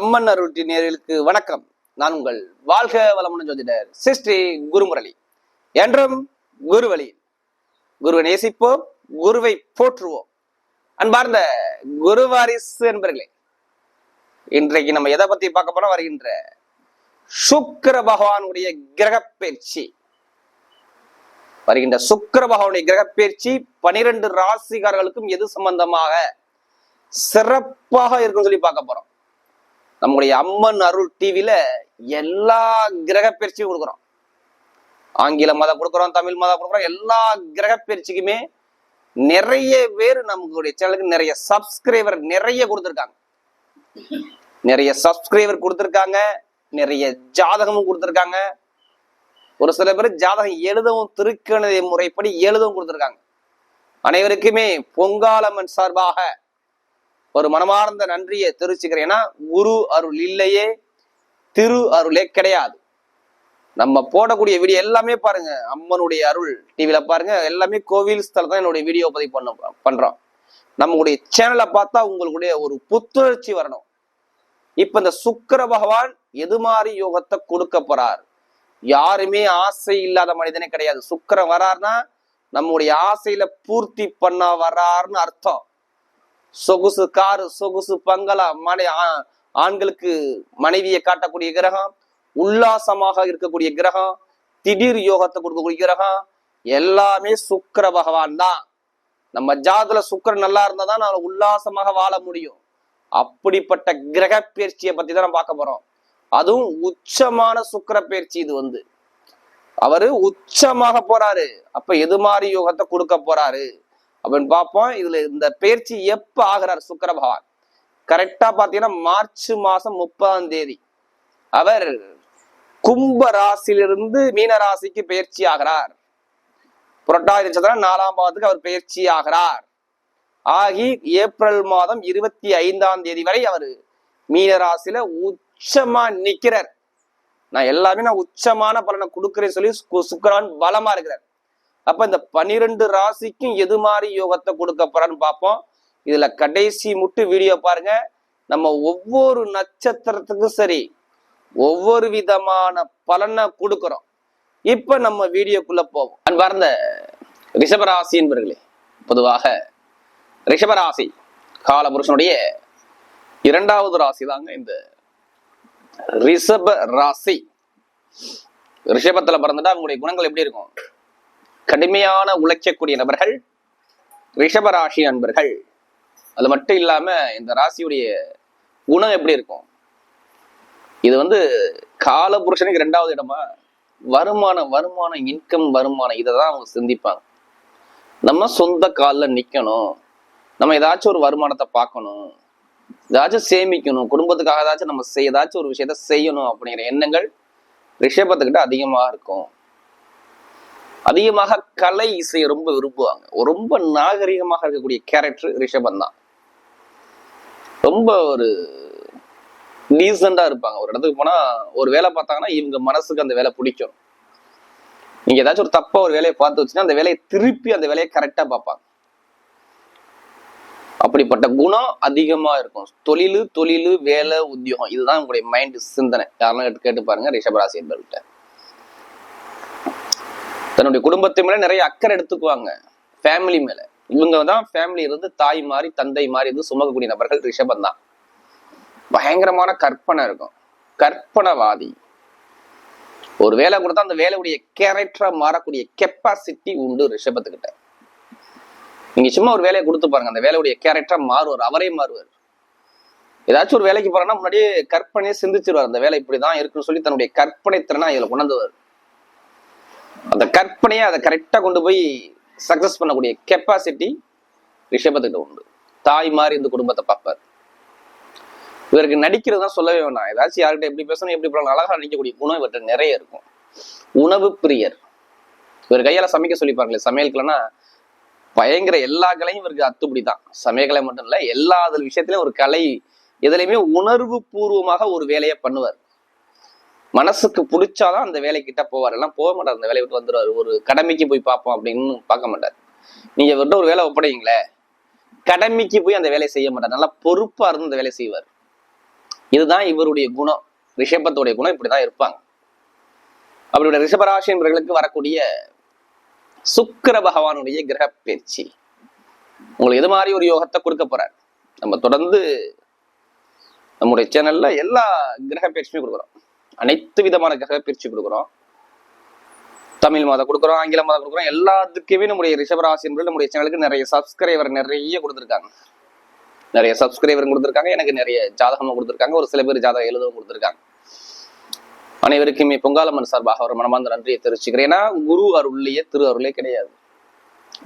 அம்மன் அருட்டி நேர்களுக்கு வணக்கம். நான் உங்கள் வாழ்க வளமுடன் ஜோதிடர் சிஸ்டி குருமுரளி. என்றும் குருவழி. குருவை நேசிப்போம் குருவை போற்றுவோம். அன்பார்ந்த குருவாரிசு என்பர்களே இன்றைக்கு நம்ம எதை பத்தி பார்க்க போறோம்? வருகின்ற சுக்கிர பகவானுடைய கிரக பயிற்சி வருகின்ற சுக்கர பகவானுடைய கிரக பயிற்சி பனிரெண்டு ராசிகாரர்களுக்கும் எது சம்பந்தமாக சிறப்பாக இருக்குன்னு சொல்லி பார்க்க போறோம். நம்முடைய அம்மன் அருள் டிவியில எல்லா கிரக பயிற்சியும் கொடுக்குறோம். ஆங்கில மதம் கொடுக்குறோம் தமிழ் மதம் கொடுக்குறோம் எல்லா கிரக பயிற்சிக்குமே நிறைய பேர் நம்மளுடைய சேனலுக்கு நிறைய சப்ஸ்கிரைபர் நிறைய கொடுத்துருக்காங்க. நிறைய சப்ஸ்கிரைபர் கொடுத்துருக்காங்க நிறைய ஜாதகமும் கொடுத்துருக்காங்க. ஒரு சில பேர் ஜாதகம் எழுதவும் திருக்கணித முறைப்படி எழுதவும் கொடுத்துருக்காங்க. அனைவருக்குமே பொங்காலம்மன் சார்பாக ஒரு மனமார்ந்த நன்றியை தெரிவிச்சுக்கிறேன். ஏன்னா குரு அருள் இல்லையே திரு அருளே கிடையாது. நம்ம போடக்கூடிய வீடியோ எல்லாமே பாருங்க. அம்மனுடைய அருள் டிவியில பாருங்க. எல்லாமே கோவில் ஸ்தலம் தான் என்னுடைய வீடியோ பதிவு பண்ண பண்றோம். நம்மளுடைய சேனலை பார்த்தா உங்களுடைய ஒரு புத்துணர்ச்சி வரணும். இப்ப இந்த சுக்கர பகவான் எது மாதிரி யோகத்தை கொடுக்க போறார்? யாருமே ஆசை இல்லாத மனிதனே கிடையாது. சுக்கரம் வரார்னா நம்முடைய ஆசையில பூர்த்தி பண்ண வராருன்னு அர்த்தம். சொகுசு காரு சொகுசு பங்களா மனை ஆ- ஆண்களுக்கு மனைவியை காட்டக்கூடிய கிரகம் உல்லாசமாக இருக்கக்கூடிய கிரகம் திடீர் யோகத்தை கொடுக்கக்கூடிய கிரகம் எல்லாமே சுக்கிர பகவான் தான். நம்ம ஜாதுல சுக்கிரன் நல்லா இருந்தா தான் நான் உல்லாசமாக வாழ முடியும். அப்படிப்பட்ட கிரக பயிற்சியை பத்தி தான் நம்ம பார்க்க போறோம். அதுவும் உச்சமான சுக்கிர பயிற்சி இது வந்து. அவரு உச்சமாக போறாரு. அப்ப எது மாதிரி யோகத்தை கொடுக்க போறாரு? அப்படின்னு பார்ப்போம். இதுல இந்த பயிற்சி எப்ப ஆகிறார்? சுக்கர பகவான் கரெக்டா பாத்தீங்கன்னா மார்ச் மாசம் முப்பதாம் தேதி. அவர் கும்ப ராசியிலிருந்து மீன ராசிக்கு பயிற்சி ஆகிறார். புரட்டாதி நட்சத்திரம் நாலாம் பாவத்துக்கு அவர் பயிற்சி ஆகிறார். ஆகி ஏப்ரல் மாதம் இருபத்தி ஐந்தாம் தேதி வரை அவர் மீன ராசியில உச்சமா நிக்கிறார். நான் எல்லாமே நான் உச்சமான பலனை கொடுக்குறேன்னு சொல்லி சு- பலமா இருக்கிறார். அப்ப இந்த பனிரெண்டு ராசிக்கும் எது மாதிரி யோகத்தை கொடுக்க போறான்னு பார்ப்போம். இதுல கடைசி முட்டு வீடியோ பாருங்க. நம்ம ஒவ்வொரு நட்சத்திரத்துக்கும் சரி ஒவ்வொரு விதமான பலனை கொடுக்கிறோம். இப்ப நம்ம வீடியோக்குள்ள போவோம். அன்பார்ந்த ரிஷபராசி என்பர்களே பொதுவாக ரிஷபராசி காலபுருஷனுடைய இரண்டாவது ராசி தாங்க இந்த ரிஷப ராசி ரிஷபத்துல பிறந்துட்டா அவங்களுடைய குணங்கள் எப்படி இருக்கும்? கடுமையான உழைக்கக்கூடிய நபர்கள் ரிஷபராசி அன்பர்கள். அது மட்டும் இல்லாம இந்த ராசியுடைய குணம் எப்படி இருக்கும்? இது வந்து கால புருஷனுக்கு ரெண்டாவது இடமா? வருமானம் வருமானம் இன்கம் வருமானம் இதை தான் அவங்க சிந்திப்பாங்க. நம்ம சொந்த காலில் நிக்கணும். நம்ம ஏதாச்சும் ஒரு வருமானத்தை பார்க்கணும். ஏதாச்சும் சேமிக்கணும். குடும்பத்துக்காக ஏதாச்சும் நம்ம செய் ஏதாச்சும் ஒரு விஷயத்த செய்யணும் அப்படிங்கிற எண்ணங்கள் ரிஷபத்துக்கிட்ட அதிகமாக இருக்கும். அதிகமாக கலை இசையை ரொம்ப விரும்புவாங்க. ரொம்ப நாகரிகமாக இருக்கக்கூடிய கேரக்டர் ரிஷபம் தான். ரொம்ப ஒரு டீசெண்டா இருப்பாங்க. ஒரு இடத்துக்கு போனா ஒரு வேலை பார்த்தாங்கன்னா இவங்க மனசுக்கு அந்த வேலை பிடிக்கும். நீங்க ஏதாச்சும் ஒரு தப்பா ஒரு வேலையை பார்த்து வச்சுன்னா அந்த வேலையை திருப்பி அந்த வேலையை கரெக்டா பார்ப்பாங்க. அப்படிப்பட்ட குணம் அதிகமா இருக்கும். தொழில் தொழிலு வேலை உத்தியோகம். இதுதான் உங்களுடைய மைண்ட் சிந்தனை. யாரெல்லாம் கேட்டு கேட்டு பாருங்க ரிஷபராசி என்பவர்கிட்ட தன்னுடைய குடும்பத்து மேல நிறைய அக்கறை எடுத்துக்குவாங்க. ஃபேமிலி மேல. இவங்க தான் ஃபேமிலி இருந்து தாய் மாதிரி தந்தை மாதிரி இருந்து சுமக்கக்கூடிய நபர்கள் ரிஷபம் தான். பயங்கரமான கற்பனை இருக்கும். கற்பனவாதி. ஒரு வேலை கொடுத்தா அந்த வேலையுடைய கேரக்டரா மாறக்கூடிய கெப்பாசிட்டி உண்டு ரிஷபத்துக்கிட்ட. நீங்க சும்மா ஒரு வேலையை கொடுத்து பாருங்க. அந்த வேலையுடைய கேரக்டரா மாறுவார். அவரே மாறுவார். ஏதாச்சும் ஒரு வேலைக்கு போறேன்னா முன்னாடியே கற்பனையை சிந்திச்சிருவார். அந்த வேலை இப்படிதான் இருக்குன்னு சொல்லி தன்னுடைய கற்பனை திறனா இதுல உணர்ந்துவார். அந்த கற்பனையை அதை கரெக்டா கொண்டு போய் சக்ஸஸ் பண்ணக்கூடிய கெப்பாசிட்டி ரிஷபத்துக்கிட்ட உண்டு. தாய் மாதிரி இந்த குடும்பத்தை பார்ப்பார். இவருக்கு நடிக்கிறது தான் சொல்லவே வேணாம். ஏதாச்சும் யார்கிட்ட எப்படி பேசணும் எப்படி பண்ணணும் அழகா நடிக்கக்கூடிய குணம் இவர்கிட்ட நிறைய இருக்கும். உணவு பிரியர். இவர் கையால சமைக்க சொல்லிப்பாருங்களே சமையலுக்குலன்னா பயங்கர எல்லா கலையும் இவருக்கு அத்துப்படி தான் சமயக்கலை மட்டும் இல்ல எல்லா அதில் விஷயத்துலையும் ஒரு கலை எதுலையுமே உணர்வு பூர்வமாக ஒரு வேலையை பண்ணுவார். மனசுக்கு பிடிச்சாதான் அந்த வேலைக்கிட்ட போவார். எல்லாம் போக மாட்டார். அந்த வேலையை விட்டு வந்துடுவார் ஒரு கடமைக்கு போய் பார்ப்போம் அப்படின்னு பார்க்க மாட்டார். நீங்க விட்டு ஒரு வேலை ஒப்படைங்களே கடமைக்கு போய் அந்த வேலையை செய்ய மாட்டார். நல்லா பொறுப்பா இருந்து அந்த வேலையை செய்வார். இதுதான் இவருடைய குணம். ரிஷபத்துடைய குணம். இப்படிதான் இருப்பாங்க. அவருடைய ரிஷபராசி என்பவர்களுக்கு வரக்கூடிய சுக்கர பகவானுடைய கிரக பயிற்சி உங்களுக்கு எது மாதிரி ஒரு யோகத்தை கொடுக்க போறார்? நம்ம தொடர்ந்து நம்முடைய சேனல்ல எல்லா கிரக பயிற்சியுமே கொடுக்குறோம். அனைத்து விதமான கிரக பயிற்சி கொடுக்குறோம். தமிழ் மாதம் கொடுக்குறோம் ஆங்கில மாதம் கொடுக்குறோம் எல்லாத்துக்குமே நம்முடைய ரிஷபராசி என்பது நம்முடைய சேனலுக்கு நிறைய சப்ஸ்கிரைபர் நிறைய கொடுத்துருக்காங்க. நிறைய சப்ஸ்கிரைபர் கொடுத்துருக்காங்க எனக்கு நிறைய ஜாதகமும் கொடுத்துருக்காங்க ஒரு சில பேர் ஜாதகம் எழுதவும் கொடுத்துருக்காங்க. அனைவருக்குமே பொங்காலம்மன் சார்பாக ஒரு மனமார்ந்த நன்றியை தெரிவிச்சுக்கிறேன். ஏன்னா குரு அருள்லையே திரு அருளே கிடையாது.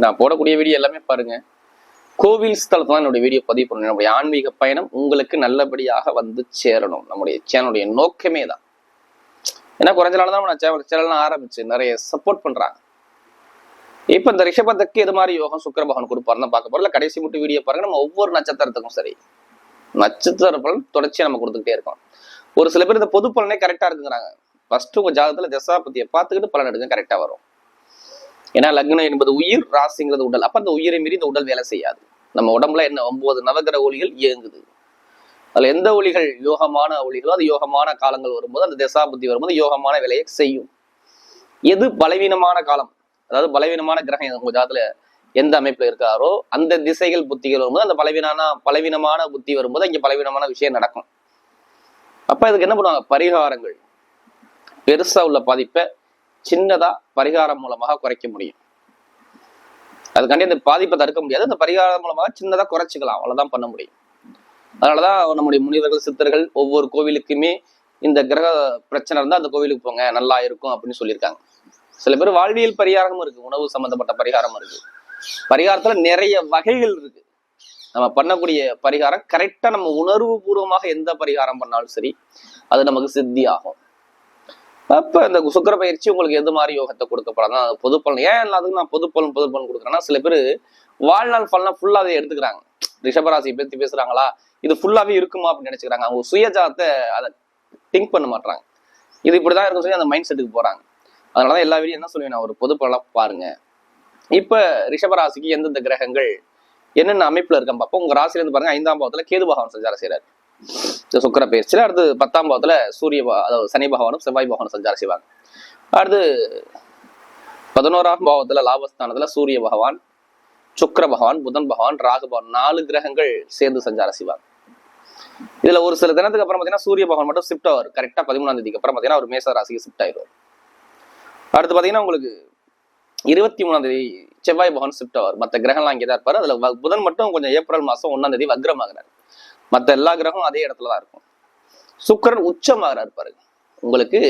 நான் போடக்கூடிய வீடியோ எல்லாமே பாருங்க. கோவில் ஸ்தலத்துல என்னுடைய வீடியோ பதிவு பண்ணணும். நம்முடைய ஆன்மீக பயணம் உங்களுக்கு நல்லபடியாக வந்து சேரணும். நம்முடைய சேனலுடைய நோக்கமே தான். ஏன்னா குறைஞ்ச நாள் தான் நான் சேனல்லாம் ஆரம்பிச்சு நிறைய சப்போர்ட் பண்றாங்க. இப்ப இந்த ரிஷபத்துக்கு எது மாதிரி யோகம்? சுக்கர பகவான் கொடுப்பாருன்னு பார்க்க போறோம். கடைசி மட்டும் வீடியோ பாருங்க. நம்ம ஒவ்வொரு நட்சத்திரத்துக்கும் சரி. நட்சத்திர பலன் தொடர்ச்சியா நம்ம கொடுத்துக்கிட்டே இருக்கோம். ஒரு சில பேர் இந்த பொது பலனே கரெக்டா இருக்குங்கிறாங்க. ஃபர்ஸ்ட் உங்க ஜாதகத்துல தசாபதியை பார்த்துக்கிட்டு பலன் எடுங்க கரெக்டா வரும். ஏன்னா லக்னம் என்பது உயிர் ராசிங்கிறது உடல். அப்ப அந்த உயிரை மீறி இந்த உடல் வேலை செய்யாது. நம்ம உடம்புல என்ன? ஒன்பது நவகிரக ஒளிகள் இயங்குது. அதுல எந்த ஒளிகள் யோகமான ஒளிகளோ அது யோகமான காலங்கள் வரும்போது அந்த தசாபுத்தி வரும்போது யோகமான வேலையை செய்யும். எது பலவீனமான காலம்? அதாவது பலவீனமான கிரகம் உங்க ஜாதத்துல எந்த அமைப்புல இருக்காரோ அந்த திசைகள் புத்திகள் வரும்போது அந்த பலவீனான பலவீனமான புத்தி வரும்போது இங்க பலவீனமான விஷயம் நடக்கும். அப்ப இதுக்கு என்ன பண்ணுவாங்க? பரிகாரங்கள். பெருசா உள்ள பாதிப்பை சின்னதா பரிகாரம் மூலமாக குறைக்க முடியும். அதுக்காண்டி அந்த பாதிப்பை தடுக்க முடியாது. அந்த பரிகாரம் மூலமாக சின்னதா குறைச்சிக்கலாம். அவ்வளவுதான் பண்ண முடியும். அதனாலதான் நம்முடைய முனிவர்கள் சித்தர்கள் ஒவ்வொரு கோவிலுக்குமே இந்த கிரக பிரச்சனை இருந்தா அந்த கோவிலுக்கு போங்க நல்லா இருக்கும் அப்படின்னு சொல்லியிருக்காங்க. சில பேர் வாழ்வியல் பரிகாரமும் இருக்கு உணவு சம்பந்தப்பட்ட பரிகாரமும் இருக்கு. பரிகாரத்துல நிறைய வகைகள் இருக்கு. நம்ம பண்ணக்கூடிய பரிகாரம் கரெக்டா நம்ம உணர்வு பூர்வமாக எந்த பரிகாரம் பண்ணாலும் சரி அது நமக்கு சித்தி ஆகும். அப்ப இந்த சுக்கர பயிற்சி உங்களுக்கு எது மாதிரி யோகத்தை கொடுக்கப்படாது அது பொது பலன் ஏன் எல்லாத்துக்கும் நான் பொது பலன் பொது பலன் கொடுக்குறேன்னா சில பேர் வாழ்நாள் பலனா ஃபுல்லா அதை எடுத்துக்கிறாங்க. ரிஷபராசி பத்தி பேசுறாங்களா? இது ஃபுல்லாவே இருக்குமா அப்படின்னு நினைச்சுக்கிறாங்க. அவங்க சுயஜாதத்தை அதை திங்க் பண்ண மாட்டாங்க இது இப்படிதான் இருக்கும் சொல்லி அந்த மைண்ட் செட்டுக்கு போறாங்க. அதனாலதான் எல்லா வீடியும் என்ன சொல்லுவேன் நான் ஒரு பொது பாருங்க. இப்ப ரிஷபராசிக்கு எந்தெந்த கிரகங்கள் என்னென்ன அமைப்புல இருக்க பார்ப்போம் உங்க ராசில இருந்து பாருங்க ஐந்தாம் பாவத்துல கேது பகவான் சஞ்சாரம் செய்யறாரு சுக்கர பயிற்சியில அடுத்து பத்தாம் பாவத்துல சூரிய அதாவது சனி பகவானும் செவ்வாய் பகவானும் சஞ்சாரம் செய்வாங்க. அடுத்து பதினோராம் பாவத்துல லாபஸ்தானத்துல சூரிய பகவான் சுக்கர பகவான் புதன் பகவான் ராகு பகவான் நாலு கிரகங்கள் சேர்ந்து சஞ்சாரம் செய்வாங்க இதுல ஒரு சில தினத்துக்கு அப்புறம் பாத்தீங்கன்னா சூரிய பகவான் மட்டும் ஷிஃப்ட் ஆவார். கரெக்டா பதிமூணாம் தேதிக்கு அப்புறம் பாத்தீங்கன்னா அவர் மேச ராசிக்கு ஷிஃப்ட் ஆயிடுவார். அடுத்து பாத்தீங்கன்னா உங்களுக்கு இருபத்தி மூணாம் தேதி செவ்வாய் பகவான் ஷிஃப்ட் ஆவார். மற்ற கிரகம்லாம் இங்கே தான் இருப்பாரு. அதுல புதன் மட்டும் கொஞ்சம் ஏப்ரல் மாசம் ஒன்னாம் தேதி வக்ரமாகிறார். மற்ற எல்லா கிரகமும் அதே இடத்துல தான் இருக்கும். சுக்கரன் உச்சமாகிறார் பாருங்க. உங்களுக்கு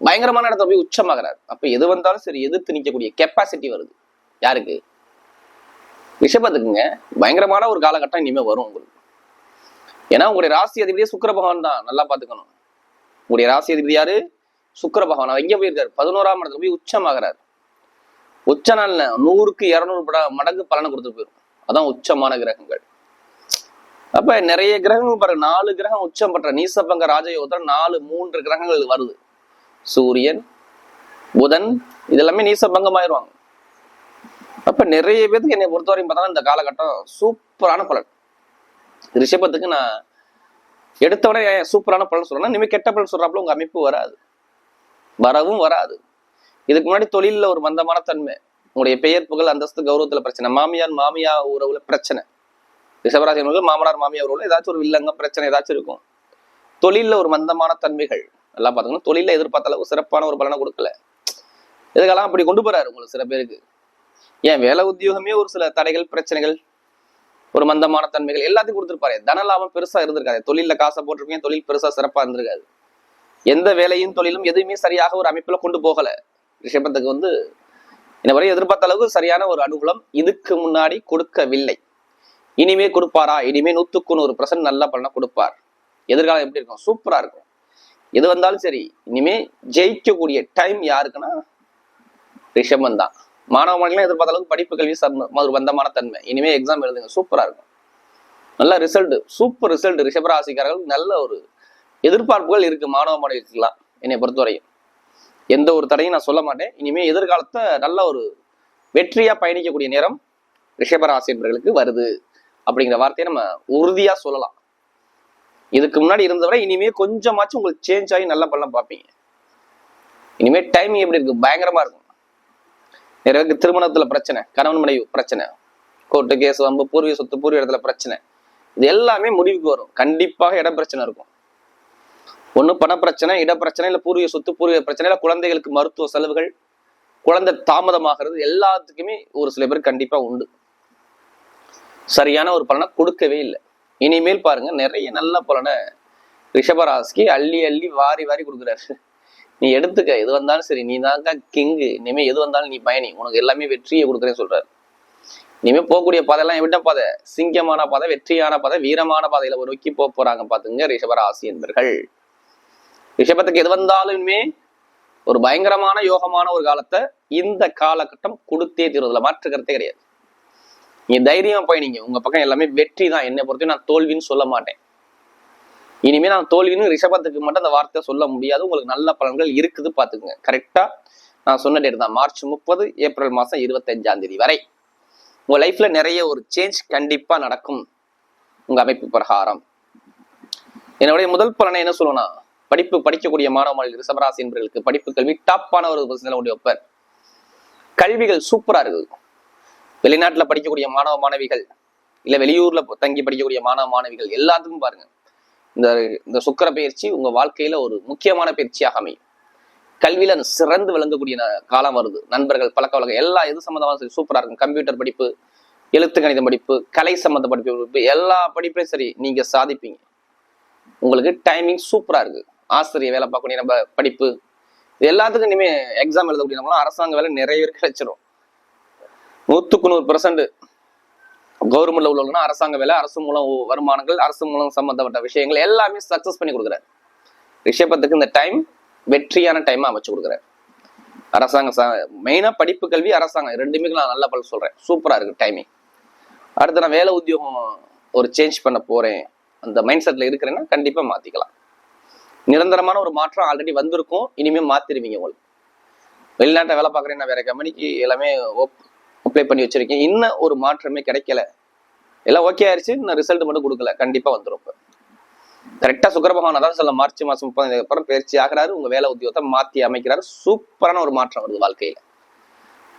பயங்கரமான இடத்துல போய் உச்சமாகிறார். அப்ப எது வந்தாலும் சரி எதிர்த்து நிக்கக்கூடிய கெப்பாசிட்டி வருது. யாருக்கு? ரிஷபத்துக்குங்க பயங்கரமான ஒரு காலகட்டம் இனிமே வரும் உங்களுக்கு. ஏன்னா உங்களுடைய ராசி அதிபதியே சுக்கர பகவான் தான். நல்லா பாத்துக்கணும் உங்களுடைய ராசி அதிபதி யாரு? சுக்கர பகவான். அவர் எங்க போயிருக்காரு? பதினோராம் இடத்துல போய் உச்சமாகிறார். உச்ச நாள்ல நூறுக்கு இருநூறு பட- மடங்கு பலனை கொடுத்துட்டு போயிடும் அதான் உச்சமான கிரகங்கள். அப்ப நிறைய கிரகங்கள் பாருங்க. நாலு கிரகம் உச்சம் பெற்ற நீசபங்க ராஜயோகத்துல நாலு மூன்று கிரகங்கள் வருது. சூரியன் புதன் இதெல்லாமே நீசபங்கமாயிருவாங்க. அப்ப நிறைய பேருக்கு என்னை பொறுத்தவரையும் பார்த்தா இந்த காலகட்டம் சூப்பரான பலன் ரிஷபத்துக்கு நான் எடுத்தவனே ஏன் சூப்பரான பலன் சொல்றேன் நீ கெட்ட பலன் சொல்றாப்புல உங்க அமைப்பு வராது. வரவும் வராது. இதுக்கு முன்னாடி தொழில ஒரு மந்தமான தன்மை. உங்களுடைய பெயர் புகழ் அந்தஸ்து கௌரவத்துல பிரச்சனை. மாமியார் மாமியா உறவுல பிரச்சனை. ரிஷபராசி மாமனார் மாமியார் உறவுல ஏதாச்சும் ஒரு வில்லங்க பிரச்சனை ஏதாச்சும் இருக்கும். தொழில ஒரு மந்தமான தன்மைகள். எல்லாம் பாத்துக்கணும் தொழில எதிர்பார்த்த அளவு சிறப்பான ஒரு பலனை கொடுக்கல. இதுக்கெல்லாம் அப்படி கொண்டு போறாரு உங்களுக்கு சில பேருக்கு. ஏன் வேலை உத்தியோகமே ஒரு சில தடைகள் பிரச்சனைகள் ஒரு மந்தமான தன்மைகள் எல்லாத்தையும் கொடுத்துருப்பாரு. தன லாபம் பெருசா இருந்திருக்காது. தொழில காசை போட்டிருப்பீங்க தொழில் பெருசா சிறப்பா இருந்திருக்காது. எந்த வேலையும் தொழிலும் எதுவுமே சரியாக ஒரு அமைப்புல கொண்டு போகல. ரிஷபத்துக்கு வந்து இந்த வரை எதிர்பார்த்த அளவுக்கு சரியான ஒரு அனுகூலம் இதுக்கு முன்னாடி கொடுக்கவில்லை. இனிமே கொடுப்பாரா? இனிமே நூத்துக்கு நூறு பர்சன்ட் நல்ல பண்ண கொடுப்பார். எதிர்காலம் எப்படி இருக்கும்? சூப்பரா இருக்கும். எது வந்தாலும் சரி இனிமே ஜெயிக்கக்கூடிய டைம் யாருக்குன்னா ரிஷபம் தான். மாணவ மாணவிகளும் எதிர்பார்த்த அளவுக்கு படிப்பு கல்வி சார்ந்த ஒரு பந்தமான தன்மை. இனிமே எக்ஸாம் எழுதுங்க. சூப்பரா இருக்கும். நல்ல ரிசல்ட் சூப்பர் ரிசல்ட் ரிஷபராசிக்காரர்கள் நல்ல ஒரு எதிர்பார்ப்புகள் இருக்கு மாணவ மாணவிகளுக்கெல்லாம் என்னை பொறுத்தவரையும். எந்த ஒரு தடையும் நான் சொல்ல மாட்டேன். இனிமே எதிர்காலத்தை நல்ல ஒரு வெற்றியா பயணிக்கக்கூடிய நேரம் ரிஷபராசி என்பவர்களுக்கு வருது. அப்படிங்கிற வார்த்தையை நம்ம உறுதியா சொல்லலாம். இதுக்கு முன்னாடி இருந்தவரை இனிமே கொஞ்சமாச்சும் உங்களுக்கு சேஞ்ச் ஆகி நல்ல பண்ணலாம் பார்ப்பீங்க. இனிமே டைமிங் எப்படி இருக்கு? பயங்கரமா இருக்கும். நிறைய திருமணத்துல பிரச்சனை கணவன் மனைவி பிரச்சனை கோர்ட்டு கேஸ் வம்பு பூர்வீக சொத்து பூர்வீக இடத்துல பிரச்சனை. இது எல்லாமே முடிவுக்கு வரும். கண்டிப்பாக இட பிரச்சனை இருக்கும். ஒண்ணு பண பிரச்சனை இட பிரச்சனை இல்ல பூர்வீக சொத்து பூர்வீக பிரச்சனை இல்ல குழந்தைகளுக்கு மருத்துவ செலவுகள் குழந்தை தாமதமாகிறது எல்லாத்துக்குமே ஒரு சில பேர் கண்டிப்பா உண்டு. சரியான ஒரு பலனை கொடுக்கவே இல்லை. இனிமேல் பாருங்க நிறைய நல்ல பலனை ரிஷபராசிக்கு அள்ளி அள்ளி வாரி வாரி கொடுக்குறாரு. நீ எடுத்துக்க எது வந்தாலும் சரி நீ தாங்க கிங்கு இனிமே எது வந்தாலும் நீ பயணி. உனக்கு எல்லாமே வெற்றியை கொடுக்குறேன்னு சொல்றாரு. இனிமே போகக்கூடிய பாதையெல்லாம் விட்ட பாதை? சிங்கமான பாதை வெற்றியான பாதை வீரமான பாதையில ஒரு நோக்கி போக போறாங்க பாத்துங்க ரிஷபராசி என்பர்கள். ரிஷபத்துக்கு எது வந்தாலுமே ஒரு பயங்கரமான யோகமான ஒரு காலத்தை இந்த காலகட்டம் கொடுத்தே தீர்வதில் மாற்றுக்கிறதே கிடையாது. நீ தைரியமா பயணிங்க. உங்க பக்கம் எல்லாமே வெற்றி தான். என்னை பொறுத்தவரை நான் தோல்வின்னு சொல்ல மாட்டேன். இனிமே நான் தோல்வின்னு ரிஷபத்துக்கு மட்டும் அந்த வார்த்தை சொல்ல முடியாது. உங்களுக்கு நல்ல பலன்கள் இருக்குது பாத்துக்கோங்க கரெக்டா நான் சொன்ன டேட் தான். மார்ச் முப்பது ஏப்ரல் மாசம் இருபத்தஞ்சாம் தேதி வரை. உங்க லைஃப்ல நிறைய ஒரு சேஞ்ச் கண்டிப்பா நடக்கும். உங்க அமைப்பு பிரகாரம். என்னுடைய முதல் பலனை என்ன சொல்லணும்னா படிப்பு படிக்கக்கூடிய மாணவ மாணவி ரிஷபராசி என்பவர்களுக்கு படிப்பு கல்வி டாப்பான ஒரு பிரச்சனை வைப்பார் கல்விகள் சூப்பரா இருக்குது. வெளிநாட்டுல படிக்கக்கூடிய மாணவ மாணவிகள் இல்ல வெளியூர்ல தங்கி படிக்கக்கூடிய மாணவ மாணவிகள் எல்லாத்துக்கும் பாருங்க. இந்த இந்த சுக்கர பயிற்சி உங்க வாழ்க்கையில ஒரு முக்கியமான பயிற்சியாக அமையும். கல்வியில சிறந்து விளங்கக்கூடிய காலம் வருது. நண்பர்கள் பழக்க வழக்கம் எல்லா எது சம்மந்தமாக சரி சூப்பரா இருக்கும். கம்ப்யூட்டர் படிப்பு எழுத்து கணிதம் படிப்பு கலை சம்மந்த படிப்பு படிப்பு எல்லா படிப்புலையும் சரி நீங்க சாதிப்பீங்க. உங்களுக்கு டைமிங் சூப்பரா இருக்கு. ஆசிரியர் வேலை பார்க்கக்கூடிய நம்ம படிப்பு இது எல்லாத்துக்கும் இனிமே எக்ஸாம் எழுதக்கூடிய நம்மளாம் அரசாங்க வேலை நிறைய பேர் கிடைச்சிரும். நூத்துக்கு நூறு பெர்சன்ட் கவர்மெண்ட்ல உள்ளவங்கன்னா அரசாங்க வேலை அரசு மூலம் வருமானங்கள் அரசு மூலம் சம்பந்தப்பட்ட விஷயங்கள் எல்லாமே சக்சஸ் பண்ணி கொடுக்குறாரு. ரிஷபத்துக்கு இந்த டைம் வெற்றியான டைம் அமைச்சு கொடுக்குறாரு. அரசாங்க மெயினா படிப்பு கல்வி அரசாங்கம். ரெண்டுமே நான் நல்ல பல சொல்றேன். சூப்பரா இருக்கு டைமிங் அடுத்து நான் வேலை உத்தியோகம் ஒரு சேஞ்ச் பண்ண போறேன். அந்த மைண்ட் செட்ல இருக்கிறேன்னா கண்டிப்பா மாத்திக்கலாம். நிரந்தரமான ஒரு மாற்றம் ஆல்ரெடி வந்திருக்கும். இனிமே மாத்திருவீங்க உங்களுக்கு வெளிநாட்டை வேலை பார்க்குறேன் நான் வேற கம்பெனிக்கு எல்லாமே அப்ளை பண்ணி வச்சிருக்கேன். இன்னும் ஒரு மாற்றமே கிடைக்கல. எல்லாம் ஓகே ஆயிடுச்சு இன்னும் ரிசல்ட் மட்டும் கொடுக்கல. கண்டிப்பா வந்துடும் இப்போ. கரெக்டா சுக்கரபகவான் அதாவது சொல்ல மார்ச் மாசம் முப்பது அப்புறம் பயிற்சி ஆகிறாரு. உங்க வேலை உத்தியோகத்தை மாத்தி அமைக்கிறாரு. சூப்பரான ஒரு மாற்றம் வருது வாழ்க்கையில.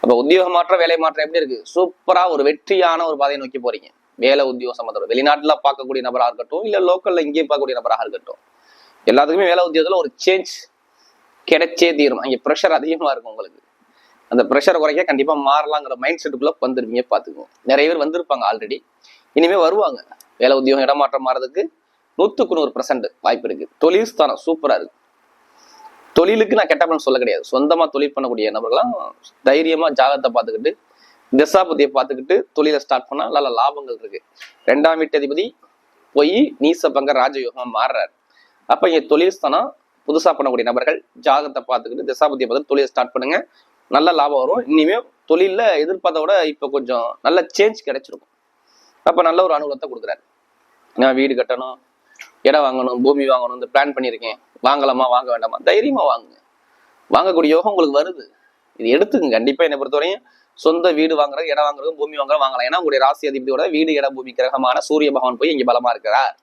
அப்ப உத்தியோக மாற்றம் வேலை மாற்றம் எப்படி இருக்கு? சூப்பரா ஒரு வெற்றியான ஒரு பாதையை நோக்கி போறீங்க. வேலை உத்தியோக சம்பந்தம் வெளிநாட்டுல பார்க்கக்கூடிய நபராக இருக்கட்டும் இல்ல லோக்கல்ல இங்கேயே பார்க்கக்கூடிய நபராக இருக்கட்டும். எல்லாத்துக்குமே வேலை உத்தியோகத்துல ஒரு சேஞ்ச் கிடைச்சே தீரும். அங்கே ப்ரெஷர் அதிகமா இருக்கும் உங்களுக்கு. அந்த ப்ரெஷர் குறைக்க கண்டிப்பா மாறலாங்கிற மைண்ட் செட்டுக்குள்ள வந்துருவீங்க பாத்துக்கோங்க. நிறைய பேர் வந்திருப்பாங்க ஆல்ரெடி இனிமே வருவாங்க. வேலை உத்தியோகம் இடமாற்றம் மாறதுக்கு நூத்துக்கு நூறு பர்சன்ட் வாய்ப்பு இருக்கு. தொழில் ஸ்தானம் சூப்பரா இருக்கு. தொழிலுக்கு நான் கெட்ட பண்ண சொல்ல கிடையாது. சொந்தமா தொழில் பண்ணக்கூடிய நபர்கள்லாம் தைரியமா ஜாதகத்தை பார்த்துக்கிட்டு திசாபதியை பார்த்துக்கிட்டு தொழிலை ஸ்டார்ட் பண்ணா நல்ல லாபங்கள் இருக்கு. ரெண்டாம் வீட்டு அதிபதி போய் நீச பங்க ராஜயோகமாக மாறுறாரு. அப்ப இங்க தொழில் ஸ்தானம் புதுசாக பண்ணக்கூடிய நபர்கள் ஜாதகத்தை பார்த்துக்கிட்டு திசாபதியை பார்த்து தொழிலை ஸ்டார்ட் பண்ணுங்க. நல்ல லாபம் வரும். இனிமே தொழிலில் எதிர்பார்த்த விட இப்போ கொஞ்சம் நல்ல சேஞ்ச் கிடைச்சிருக்கும். அப்போ நல்ல ஒரு அனுகூலத்தை கொடுக்குறாரு. நான் வீடு கட்டணும் இடம் வாங்கணும் பூமி வாங்கணும் இந்த பிளான் பண்ணியிருக்கேன் வாங்கலாமா வாங்க வேண்டாமா? தைரியமாக வாங்குங்க. வாங்கக்கூடிய யோகம் உங்களுக்கு வருது. இது எடுத்துங்க கண்டிப்பாக என்னை பொறுத்தவரையும் சொந்த வீடு வாங்குறது இடம் வாங்குறது பூமி வாங்குறது வாங்கலாம். ஏன்னா உங்களுடைய ராசி அதிபதியோட வீடு இடம் பூமி கிரகமான சூரிய பகவான் போய் இங்கே பலமாக இருக்கிறார்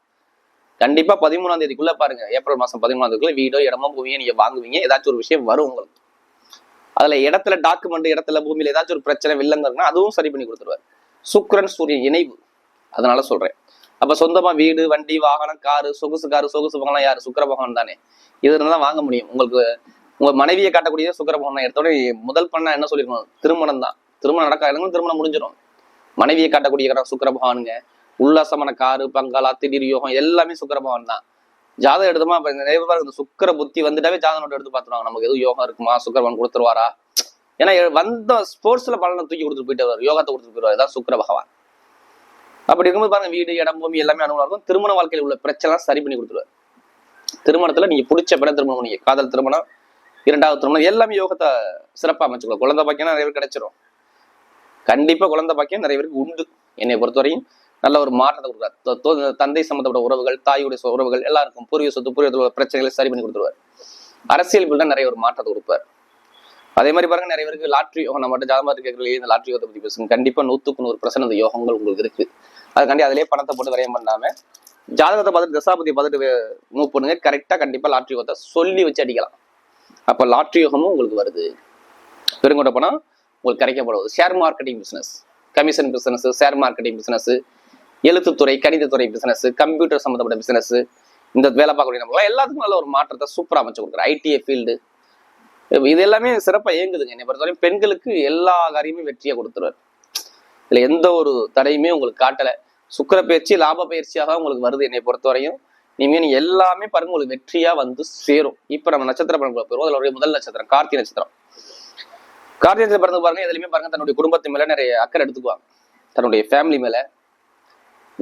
கண்டிப்பாக பதிமூணாம் தேதிக்குள்ளே பாருங்க. ஏப்ரல் மாதம் பதிமூணாம் தேதிக்குள்ளே வீடோ இடமோ பூமியோ நீங்கள் வாங்குவீங்க. ஏதாச்சும் ஒரு விஷயம் வரும் உங்களுக்கு. அதுல இடத்துல டாக்குமெண்ட் இடத்துல பூமியில ஏதாச்சும் ஒரு பிரச்சனை வில்லங்க இருக்குன்னா அதுவும் சரி பண்ணி கொடுத்துருவார். சுக்கிரன் சூரியன் இணைவு. அதனால சொல்றேன். அப்ப சொந்தமா வீடு வண்டி வாகனம் காரு சொகுசு காரு சொகுசு வாகனம் யாரு? சுக்கர பகவான் தானே. இது இருந்தா தான் வாங்க முடியும். உங்களுக்கு உங்க மனைவியை காட்டக்கூடிய சுக்கர பகவான் தான். எடுத்தோட முதல் பண்ண என்ன சொல்லிருக்கணும்? திருமணம் தான். திருமணம் நடக்காதுங்க திருமணம் முடிஞ்சிடும். மனைவியை காட்டக்கூடிய சுக்கர பகவானுங்க. உல்லாசமான காரு பங்களா திடீர் யோகம் எல்லாமே சுக்கர பகவான் தான். ஜாதகம் எடுத்தோமா இப்ப நிறைய பேர் இந்த சுக்கிர புத்தி வந்துட்டாவே ஜாதகம் நோட்டு எடுத்து பார்த்துருவாங்க. நமக்கு எதுவும் யோகா இருக்குமா? சுக்கரவன் கொடுத்துருவாரா? ஏன்னா வந்த ஸ்போர்ட்ஸ்ல பலனை தூக்கி கொடுத்துட்டு போயிட்டு வருவார். யோகத்தை கொடுத்துட்டு போயிடுவார் இதான் சுக்கிர பகவான். அப்படி இருக்கும்போது பாருங்க வீடு இடம் பூமி எல்லாமே அனுகூலம் இருக்கும். திருமண வாழ்க்கையில் உள்ள பிரச்சனை சரி பண்ணி கொடுத்துருவார். திருமணத்துல நீங்க பிடிச்ச பெண்ணை திருமணம் பண்ணீங்க. காதல் திருமணம் இரண்டாவது திருமணம் எல்லாமே யோகத்தை சிறப்பா அமைச்சுக்கலாம் குழந்தை பாக்கியம் நிறைய பேர் கிடைச்சிரும். கண்டிப்பா குழந்தை பாக்கியம் நிறைய பேருக்கு உண்டு. என்னை பொறுத்தவரையும் நல்ல ஒரு மாற்றத்தை கொடுக்குறாரு. தந்தை சம்மந்தப்பட்ட உறவுகள் தாயுடைய உறவுகள் எல்லாருக்கும் பூர்வீக சொத்து பூர்வீகத்தில் பிரச்சனைகளை சரி பண்ணி கொடுத்துருவார். அரசியல் தான் நிறைய ஒரு மாற்றத்தை கொடுப்பார். அதே மாதிரி பாருங்க நிறைய பேருக்கு லாட்ரி யோகம் நம்ம மட்டும் ஜாதகமாக கேட்கறது இந்த லாட்ரி யோகத்தை பத்தி பேசுங்க. கண்டிப்பா நூத்துக்கு நூறு பிரச்சனை அந்த யோகங்கள் உங்களுக்கு இருக்கு. அதுக்காண்டி அதிலேயே பணத்தை போட்டு விரயம் பண்ணாம ஜாதகத்தை பார்த்துட்டு தசாபதி பார்த்துட்டு மூவ் பண்ணுங்க. கரெக்டா கண்டிப்பா லாட்ரி யோகத்தை சொல்லி வச்சு அடிக்கலாம். அப்ப லாட்ரி யோகமும் உங்களுக்கு வருது. பெருங்கொண்ட பணம் உங்களுக்கு கிடைக்கப்படுவது share marketing business commission business share marketing business எழுத்துத்துறை கணிதத்துறை பிசினஸ் கம்ப்யூட்டர் சம்மந்தப்பட்ட பிசினஸ் இந்த வேலை பார்க்கக்கூடிய நம்மளாம் எல்லாத்துக்கும் நல்ல ஒரு மாற்றத்தை சூப்பராக அமைச்சு கொடுக்குறேன் ஐடிஐ ஃபீல்டு இது எல்லாமே சிறப்பாக இயங்குதுங்க. என்னை பொறுத்தவரையும் பெண்களுக்கு எல்லா காரியமே வெற்றியை கொடுத்துருவார். இதுல எந்த ஒரு தடையுமே உங்களுக்கு காட்டலை. சுக்கர பயிற்சி லாப பயிற்சியாக உங்களுக்கு வருது என்னை பொறுத்தவரையும். இனிமேல் நீ எல்லாமே பாருங்க உங்களுக்கு வெற்றியா வந்து சேரும். இப்ப நம்ம நட்சத்திர பலன்களை போயிருவோம் அதில் ஒரு முதல் நட்சத்திரம் கார்த்திகை நட்சத்திரம். கார்த்தி நட்சத்திரம் பிறந்து பாருங்க எதுலையுமே பாருங்க தன்னுடைய குடும்பத்து மேல நிறைய அக்கறை எடுத்துக்குவாங்க. தன்னுடைய ஃபேமிலி மேல.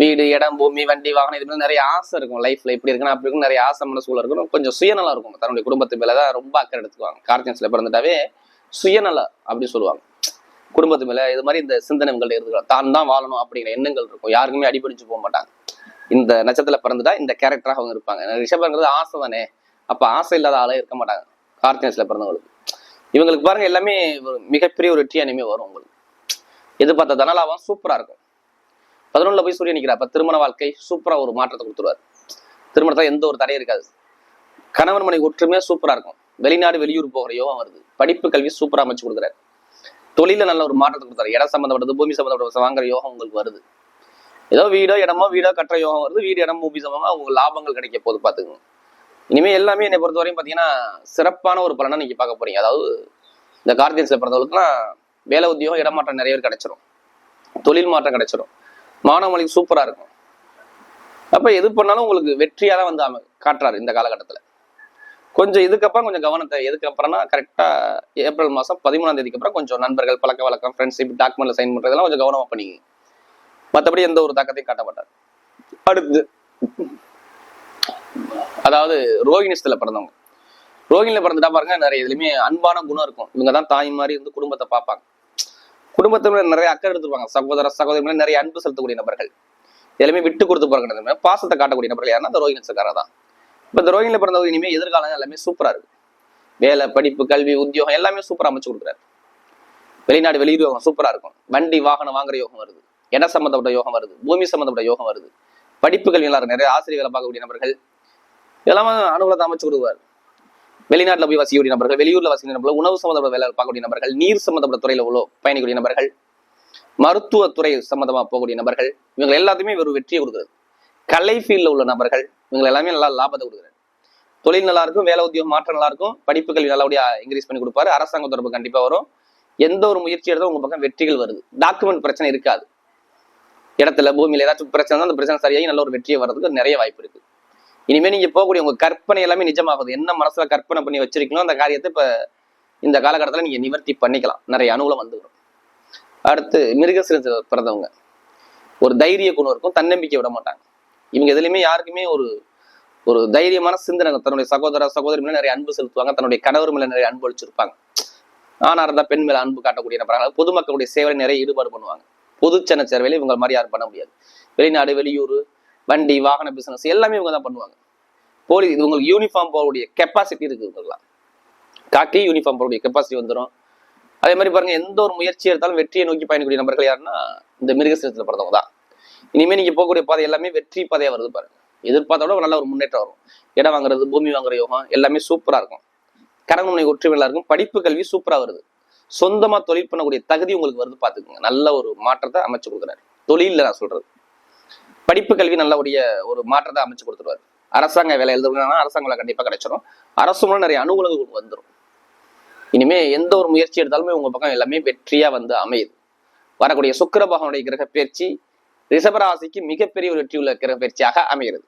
வீடு இடம் பூமி வண்டி வாகனம் இது மாதிரி நிறைய ஆசை இருக்கும் லைஃப்ல இப்படி இருக்கணும் அப்படி இருக்கும் நிறைய ஆசை மனசுக்குள்ள இருக்கணும் கொஞ்சம் சுயநலம் இருக்கும். தன்னுடைய குடும்பத்து மேல தான் ரொம்ப அக்கறை எடுத்துக்குவாங்க. கார்த்தியன்ஸ்ல பிறந்துட்டாவே சுயநலம் அப்படின்னு சொல்லுவாங்க. குடும்பத்து மேல இது மாதிரி இந்த சிந்தனைகள் இருக்கலாம் தான் தான் வாழணும் அப்படிங்கிற எண்ணங்கள் இருக்கும். யாருக்குமே அடிபடிச்சு போக மாட்டாங்க. இந்த நட்சத்திரத்துல பிறந்துட்டா இந்த கேரக்டராக அவங்க இருப்பாங்க. ரிஷபங்கிறது ஆசை தானே. அப்ப ஆசை இல்லாத ஆளே இருக்க மாட்டாங்க. கார்த்தியன்ஸ்ல பிறந்தவங்களுக்கு. இவங்களுக்கு பாருங்க எல்லாமே ஒரு மிகப்பெரிய ஒரு டீ அனிமே வரும் உங்களுக்கு. எது பார்த்தா தனலாவும் சூப்பரா இருக்கும். பதினொன்றில் போய் சூரியன் நிற்கிறார் அப்போ திருமண வாழ்க்கை சூப்பராக ஒரு மாற்றத்தை கொடுத்துருவார். திருமணத்தில் எந்த ஒரு தடையும் இருக்காது. கணவன் மனைவி ஒற்றுமையா சூப்பரா இருக்கும். வெளிநாடு வெளியூர் போகிற யோகம் வருது. படிப்பு கல்வி சூப்பரா அமைச்சு கொடுக்குறாரு. தொழில நல்ல ஒரு மாற்றத்தை கொடுத்தாரு இடம் சம்பந்தப்பட்டது பூமி சம்பந்தப்பட்ட வாங்குற யோகம் உங்களுக்கு வருது. ஏதோ வீடோ இடமோ வீடோ கட்டுற யோகம் வருது. வீடு இடம் பூமி சம்பந்தமா உங்களுக்கு லாபங்கள் கிடைக்க போது பார்த்துக்கோங்க. இனிமேல் எல்லாமே என்னை பொறுத்தவரையும் பாத்தீங்கன்னா சிறப்பான ஒரு பலனை நீங்க பார்க்க போறீங்க. அதாவது இந்த கார்த்திகை பிறந்தவங்களுக்குலாம் வேலை உத்தியோகம் இடமாற்றம் நிறைய பேர் கிடைச்சிரும். தொழில் மாற்றம் கிடைச்சிரும். மாணவ சூப்பராக இருக்கும். அப்போ எது பண்ணாலும் உங்களுக்கு வெற்றியாக தான் வந்து காட்டுறாரு இந்த காலகட்டத்தில். கொஞ்சம் இதுக்கப்புறம் கொஞ்சம் கவனத்தை எதுக்கப்புறம்னா கரெக்டாக ஏப்ரல் மாதம் பதிமூணாம் தேதிக்கு அப்புறம் கொஞ்சம் நண்பர்கள் பழக்க வழக்கம் ஃப்ரெண்ட்ஷிப் டாக்குமெண்ட்ல சைன் பண்ணுறதெல்லாம் கொஞ்சம் கவனமாக பண்ணிங்க. மற்றபடி எந்த ஒரு தாக்கத்தையும் காட்ட மாட்டார். அடுத்து அதாவது ரோகிணிஸ்தில பிறந்தவங்க. ரோஹிணியில் பிறந்துட்டா பாருங்க நிறைய இதுலையுமே அன்பான குணம் இருக்கும். இவங்க தான் தாய் மாதிரி இருந்து குடும்பத்தை பார்ப்பாங்க. குடும்பத்துல நிறைய அக்கறை எடுத்துருப்பாங்க சகோதர சகோதரி நிறைய அன்பு செலுத்தக்கூடிய நபர்கள். எல்லாமே விட்டு கொடுத்து போறாங்க பாசத்தை காட்டக்கூடிய நபர்கள் யாருன்னா அந்த ரோஹிணி நட்சத்திரக்காரர் தான். இப்போ இந்த ரோஹிணியில் பிறந்தவங்க இனிமேல் எதிர்காலம் எல்லாமே சூப்பரா இருக்கு. வேலை படிப்பு கல்வி உத்தியோகம் எல்லாமே சூப்பரா அமைச்சு கொடுக்குறாரு. வெளிநாடு வெளியூர் யோகம் சூப்பரா இருக்கும். வண்டி வாகனம் வாங்குற யோகம் வருது. இட சம்மந்தப்பட்ட யோகம் வருது. பூமி சம்மந்தப்பட்ட யோகம் வருது. படிப்பு கல்வி நிறைய ஆசிரியர் வேலை பார்க்கக்கூடிய நபர்கள். இதெல்லாம் அனுகூலத்தை அமைச்சு கொடுக்குவார். வெளிநாட்டில் போய் வசிக்கக்கூடிய நபர்கள் வெளியூர்ல வசிக்கிற நபர்கள் உணவு சம்மந்தப்பட்ட வேலை பார்க்கக்கூடிய நபர்கள் நீர் சம்மந்தப்பட்ட துறையில உள்ள பயணிக்கூடிய நபர்கள் மருத்துவத்துறை சம்மந்தமா போகக்கூடிய நபர்கள் இவங்க எல்லாத்தையுமே ஒரு வெற்றியை கொடுக்குறது கலை ஃபீல்ட்ல உள்ள நபர்கள் இவங்க எல்லாமே நல்லா லாபத்தை கொடுக்குறாரு. தொழில் நல்லா இருக்கும் வேலை உத்தியோகம் மாற்றம் நல்லா இருக்கும் படிப்புகள் நல்லபடியா இன்க்ரீஸ் பண்ணி கொடுப்பாரு அரசாங்க தொடர்பு கண்டிப்பா வரும். எந்த ஒரு முயற்சி எடுத்தாலும் உங்க பக்கம் வெற்றிகள் வருது. டாக்குமெண்ட் பிரச்சனை இருக்காது. இடத்துல பூமியில ஏதாச்சும் பிரச்சனை அந்த பிரச்சனை சரியாகி நல்ல ஒரு வெற்றியை வர்றதுக்கு நிறைய வாய்ப்பு இருக்கு. இனிமேல் நீங்க போகக்கூடிய உங்க கற்பனை எல்லாமே நிஜமாகுது. என்ன மனசுல கற்பனை பண்ணி வச்சிருக்கீங்களோ அந்த காரியத்தை இப்ப இந்த காலகட்டத்தில் நீங்க நிவர்த்தி பண்ணிக்கலாம். நிறைய அனுகூலம் வந்துடும் அடுத்து மிருகசிரத்தில் பிறந்தவங்க. ஒரு தைரிய குணம் இருக்கும். தன்னம்பிக்கை விட மாட்டாங்க. இவங்க எதுலையுமே யாருக்குமே ஒரு ஒரு தைரியமான சிந்தனை தன்னுடைய சகோதர சகோதரி மேலே நிறைய அன்பு செலுத்துவாங்க. தன்னுடைய கணவர் மேலே நிறைய அன்பு அளிச்சிருப்பாங்க. ஆனா இருந்தால் பெண் மேலே அன்பு காட்டக்கூடிய நபராக பொதுமக்களுடைய சேவையில் நிறைய ஈடுபாடு பண்ணுவாங்க. பொதுச்சன சேவையில் இவங்க மாதிரி யாரும் பண்ண முடியாது. வெளிநாடு வெளியூர் வண்டி வாகன பிசினஸ் எல்லாமே இவங்க தான் பண்ணுவாங்க. போலீஸ் இது உங்களுக்கு யூனிஃபார்ம் போகக்கூடிய கெப்பாசிட்டி இருக்குதுங்களா இவங்கலாம் காக்கி யூனிஃபார்ம் போகக்கூடிய கெப்பாசிட்டி வந்துடும் அதே மாதிரி பாருங்க எந்த ஒரு முயற்சி எடுத்தாலும் வெற்றியை நோக்கி பயணிக்கூடிய நபர்கள் யாருன்னா இந்த மிருகசீரத்தில் பிறந்தவங்க தான். இனிமேல் நீங்க போகக்கூடிய பாதை எல்லாமே வெற்றி பாதையாக வருது பாருங்க. எதிர்பார்த்த விட நல்ல ஒரு முன்னேற்றம் வரும். இடம் வாங்குறது பூமி வாங்குற யோகம் எல்லாமே சூப்பராக இருக்கும். கடன் முனை இருக்கும். படிப்பு கல்வி சூப்பராக வருது. சொந்தமா தொழில் பண்ணக்கூடிய தகுதி உங்களுக்கு வருது பார்த்துக்கோங்க. நல்ல ஒரு மாற்றத்தை அமைச்சு கொடுக்குறாரு. தொழிலில் நான் சொல்றது. படிப்பு கல்வி நல்லபடிய ஒரு மாற்றத்தை அமைச்சு கொடுத்துருவாரு. அரசாங்க வேலை எழுதுனா அரசாங்க வேலை கண்டிப்பா கிடைச்சிடும் அரசு மூலம் நிறைய அனுகூலங்கள் வந்துடும் இனிமே எந்த ஒரு முயற்சி எடுத்தாலுமே உங்க பக்கம் எல்லாமே வெற்றியா வந்து அமையுது. வரக்கூடிய சுக்கிர பகவானுடைய கிரக பயிற்சி ரிஷபராசிக்கு மிகப்பெரிய ஒரு வெற்றி உள்ள கிரக பயிற்சியாக அமைகிறது.